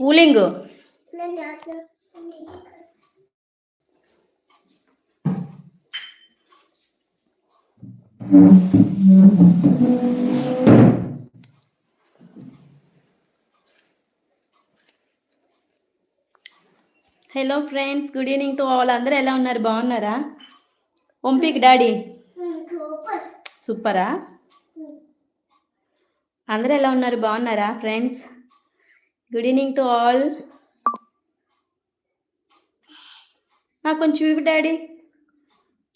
Cooling. Hello friends good evening to all అందరూ ఎలా ఉన్నారు? బాగున్నారా? ఒంపిక్ డాడీ? సూపరా? అందరూ ఎలా ఉన్నారు? బాగున్నారా friends good evening to all నాకు కొంచెం ఇవ్వు డాడీ.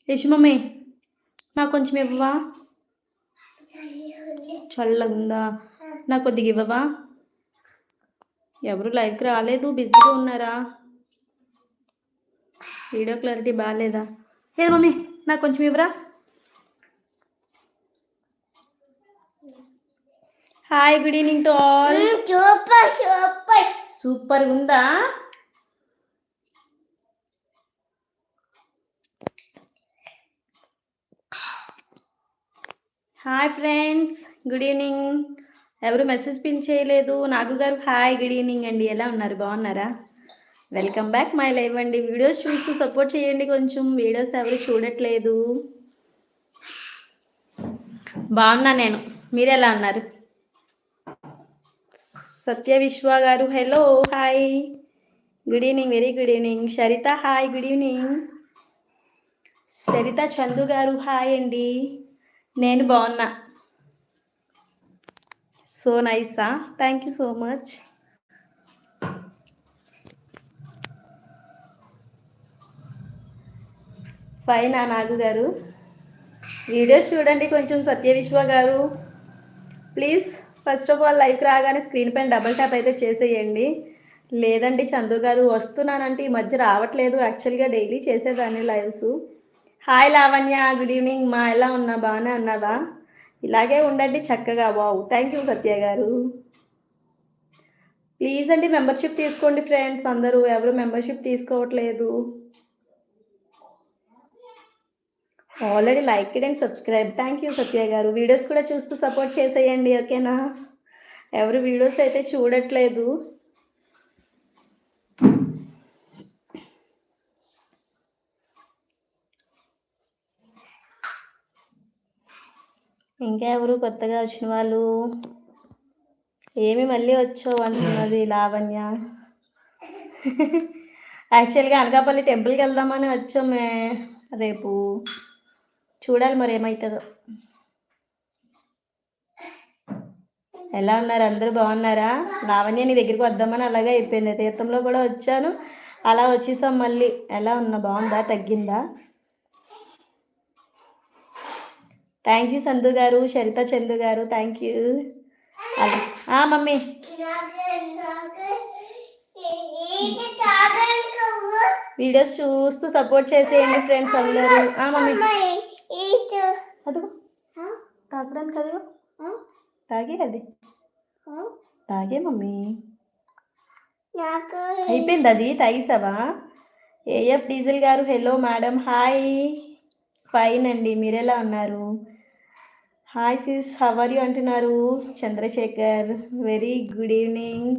యశు మమ్మీ. నాకు కొంచెం ఇవ్వవా? చల్లగుందా నాకు కొద్దిగా ఇవ్వవా? ఎవరు లైవ్కి రాలేదు బిజీగా ఉన్నారా? వీడియో క్లారిటీ బాగాలేదా లేదు మమ్మీ నాకు కొంచెం ఇవ్వరా? Hi good evening to all super super. Super ఉందా? హాయ్ ఫ్రెండ్స్ గుడ్ ఈవినింగ్ ఎవరు మెసేజ్ పిన్ చేయలేదు. నాగు గారు హాయ్ గుడ్ ఈవినింగ్ అండి. ఎలా ఉన్నారు? బాగున్నారా? వెల్కమ్ బ్యాక్ మై లైవ్ అండి. వీడియోస్ చూస్తూ సపోర్ట్ చేయండి కొంచెం. వీడియోస్ ఎవరు చూడట్లేదు. బాగున్నా నేను. మీరు ఎలా ఉన్నారు? Satya Viswa garu hello hi good evening very good evening Saritha hi good evening Saritha Chandu garu hi అండి. నేను బాగున్నా. So నైసా thank you so much fine Nagu garu? Videos చూడండి కొంచెం Satya Viswa garu. Please first of all like రాగానే screen పైన double tap అయితే చేసేయండి. లేదండి చందు గారు వస్తున్నానంటే ఈ మధ్య రావట్లేదు. యాక్చువల్గా డైలీ చేసేదాన్ని lives hi Lavanya good evening మా ఎలా ఉన్నా? బాగానే ఉన్నావా? ఇలాగే ఉండండి చక్కగా. వావ్ థ్యాంక్ యూ సత్య గారు. ప్లీజ్ అండి మెంబర్షిప్ తీసుకోండి ఫ్రెండ్స్ అందరూ. ఎవరు మెంబర్షిప్ తీసుకోవట్లేదు? Already like and subscribe thank you Satya garu. Videos కూడా చూస్తూ సపోర్ట్ చేసేయండి ఓకేనా? ఎవరు వీడియోస్ అయితే చూడట్లేదు. ఇంకా ఎవరు కొత్తగా వచ్చిన వాళ్ళు? ఏమి మళ్ళీ వచ్చావు అంటున్నది లావణ్య. యాక్చువల్గా అనకాపల్లి టెంపుల్కి వెళ్దామని వచ్చామే రేపు. చూడాలి మరి ఏమవుతుందో ఎలా ఉన్నారు? అందరూ బాగున్నారా? లావణ్య నీ దగ్గరికి వద్దామని అలాగే అయిపోయింది. తీర్థంలో కూడా వచ్చాను. అలా వచ్చేసాం మళ్ళీ. ఎలా ఉన్నా? బాగుందా? తగ్గిందా? థ్యాంక్ యూ సంధు గారు. సరిత చందు గారు. థ్యాంక్ యూ ఆ, మమ్మీ. వీడియోస్ చూస్తూ సపోర్ట్ చేసేయండి ఫ్రెండ్స్ అందరూ. ఆ, మమ్మీ. అదిగో తాగే అది. తాగే మమ్మీ. నాకు అయిపోయింది అది తాగేసావా? AF diesel garu hello madam. Hi. Fine అండి మీరు ఎలా ఉన్నారు? Hi sis how are you అంటున్నారు? Chandrasekhar very good evening.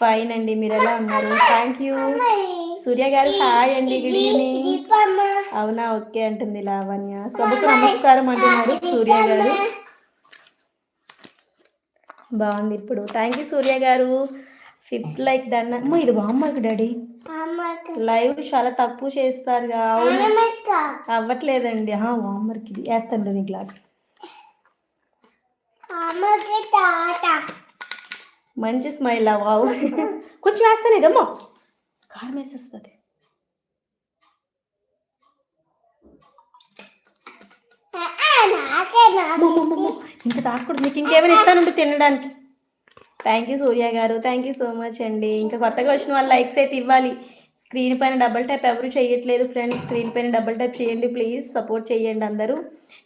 Fine అండి మీరు ఎలా ఉన్నారు? Thank you. సూర్య గారు హాయ్ అండి గుడ్ ఈవినింగ్. అవునా ఓకే అంటుంది లావణ్య. సభకు నమస్కారం అంటున్నారు సూర్య గారు. బాగుంది ఇప్పుడు. థ్యాంక్ యూ సూర్య గారు. ఫిఫ్త్ లైక్ డన్ అమ్మో ఇది బామ్మకి డాడీ. లైవ్ చాలా తక్కువ చేస్తారుగా. అవును. అమ్మక్క అవ్వట్లేదండి. వామ్మర్కి ఇది వేస్తాను నీ గ్లాస్ మంచి స్మైల్ వావు. కొంచెం వేస్తాను ఇదమ్మో కారం వేసేస్తుంది. నాకు ఇంకా తాకూడదు. మీకు ఇంకేమైనా ఇస్తానుంటే తినడానికి. థ్యాంక్ యూ సూర్య గారు. థ్యాంక్ యూ సో మచ్ అండి. ఇంకా కొత్తగా వచ్చిన వాళ్ళు లైక్స్ అయితే ఇవ్వాలి. స్క్రీన్ పైన డబుల్ ట్యాప్ ఎవరు చేయట్లేదు ఫ్రెండ్స్ స్క్రీన్ పైన డబుల్ ట్యాప్ చేయండి ప్లీజ్ సపోర్ట్ చేయండి అందరూ.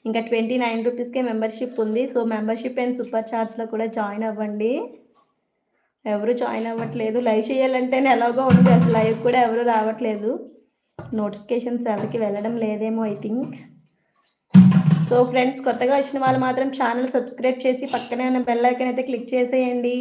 ఇంకా ట్వంటీ నైన్ రూపీస్కే మెంబర్షిప్ ఉంది. సో మెంబర్షిప్ అండ్ సూపర్ చార్ట్స్లో కూడా జాయిన్ అవ్వండి. ఎవరు జాయిన్ అవ్వట్లేదు. లైవ్ చేయాలంటేనే ఎలాగో ఉంది అసలు లైవ్ కూడా ఎవరు రావట్లేదు. నోటిఫికేషన్స్ ఎవరికి వెళ్ళడం లేదేమో ఐ థింక్ సో ఫ్రెండ్స్ కొత్తగా వచ్చిన వాళ్ళు మాత్రం ఛానల్ సబ్స్క్రైబ్ చేసి పక్కనే ఉన్న బెల్ అయితే క్లిక్ చేసేయండి.